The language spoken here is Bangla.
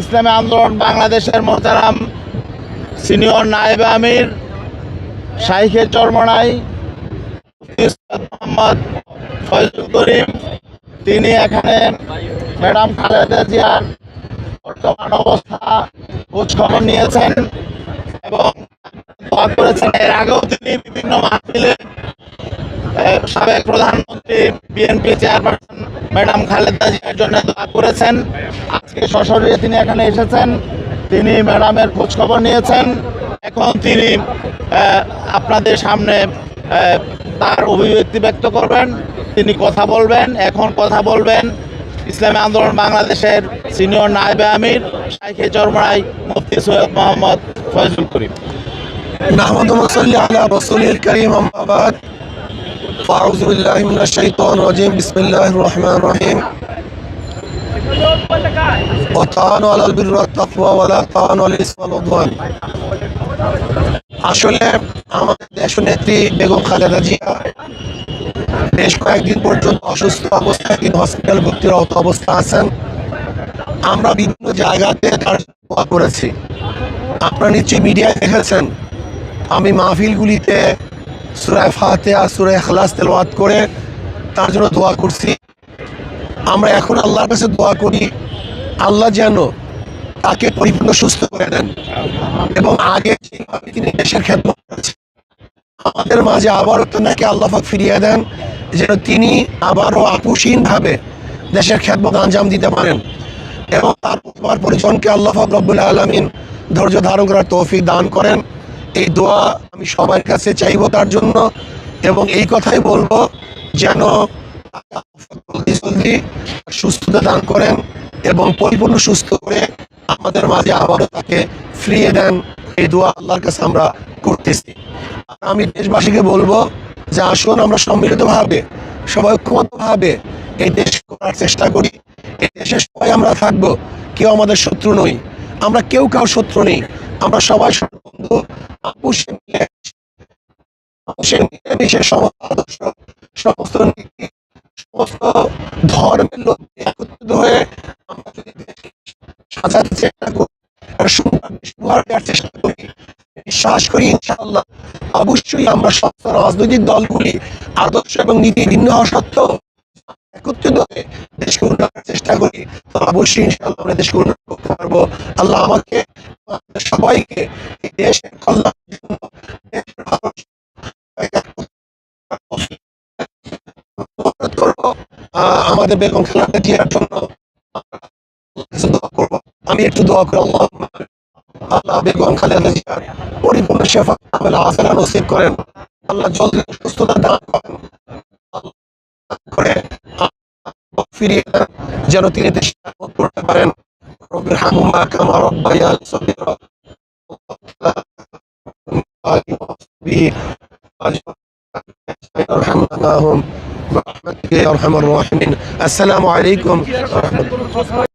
ইসলামী আন্দোলন, বাংলাদেশের মোহতারাম সিনিয়র নায়েব আমির, শাইখে চরমনাই মোহাম্মদ ফয়জুল করিম, তিনি এখানে ম্যাডাম খালেদা জিয়ার বর্তমান অবস্থা খোঁজ খবর নিয়েছেন এবং দোয়া করেছেন। এর আগেও তিনি বিভিন্ন মাহফিলে সাবেক প্রধানমন্ত্রী, বিএনপি চেয়ারপারসন ম্যাডাম খালেদা জিয়ার জন্য দোয়া করেছেন। আজকে সশরীরে তিনি এখানে এসেছেন। তিনি ম্যাডামের খোঁজখবর নিয়েছেন। এখন তিনি আপনাদের সামনে তার অভিব্যক্তি ব্যক্ত করবেন। তিনি কথা বলবেন, এখন কথা বলবেন। ইসলামী আন্দোলন বাংলাদেশের সিনিয়র নায়বে আমির, শাইখে চরমরাই মুফতি সৈয়দ মোহাম্মদ ফয়জুল করিম। নাহমদ আলা রসুল করিম আহমাবাদ فأعوذ بالله من الشيطان الرجيم بسم الله الرحمن الرحيم وتعانوا على البر والتقوى ولا تعانوا على الإثم والعدوان আসলে আমাদের দেশ নেত্রী বেগম খালেদা জিয়া বেশ কয়েকদিন পর্যন্ত অসুস্থ অবস্থায় তিনি হসপিটাল ভর্তিরত অবস্থা আছেন আমরা বিভিন্ন জায়গাতে তার দোয়া করেছি আপনারা নিশ্চয়ই মিডিয়ায় দেখেছেন আমি মাহফিলগুলিতে সুরায় ফাতেহা সুরায় খালাস তেলওয়াত করে তার জন্য দোয়া করছি। আমরা এখন আল্লাহর কাছে দোয়া করি, আল্লাহ যেন তাকে পরিপূর্ণ সুস্থ করে দেন এবং আগে যেভাবে তিনি দেশের খেদমত আমাদের মাঝে আবারও তাকে আল্লাহ পাক ফিরিয়ে দেন, যেন তিনি আবারও আপুসীনভাবে দেশের খেদমত আঞ্জাম দিতে পারেন এবং তার পরিবার পরিজনকে আল্লাহ পাক রব্বুল আলমিন ধৈর্য ধারণ করার তৌফিক দান করেন। এই দোয়া আমি সবার কাছে চাইব তার জন্য এবং এই কথাই বলব যেন সুস্থতা দান করেন এবং পরিপূর্ণ সুস্থ করে আমাদের মাঝে আবারও তাকে ফিরিয়ে দেন। এই দোয়া আল্লাহর কাছে আমরা করতেছি। আমি দেশবাসীকে বলব যে আসুন আমরা সম্মিলিতভাবে, সবাই ঐক্যবদ্ধভাবে এই দেশ করার চেষ্টা করি। এই দেশে সবাই আমরা থাকব, কেউ আমাদের শত্রু নই। আমরা কেউ কারোর শত্রু নেই। আমরা সবাই বন্ধু। আদর্শ সমস্ত নীতি সমস্ত ধর্মের লোক হয়ে চেষ্টা করি করি অবশ্যই আমরা সমস্ত রাজনৈতিক দলগুলি আদর্শ এবং নীতি ভিন্ন হওয়া সত্ত্বেও একত্রিত হয়ে দেশকে উন্নয়নের চেষ্টা করি তো অবশ্যই ইনশাআল্লাহ আমরা দেশকে উন্নত করতে পারব আল্লাহ আমাকে সবাইকে দেশের কল্যাণের জন্য দেশের ভালো আমাদের বেগম খেলাটা জিয়ার জন্য আমি একটু দোয়া করে, আল্লাহ বেগম খালেদা জিয়ার পরিপূর্ণ শেফা আমেলা আসালা নসিব করেন। আল্লাহ জলদি সুস্থতা দান করেন। করে ফিরিয়ে যেন তিনি দেশে করতে পারেন। রব্বির হামুমা কামা রব্বায়ান ارحم اللهم برحمتك يا أرحم الراحمين. السلام عليكم ورحمة الله.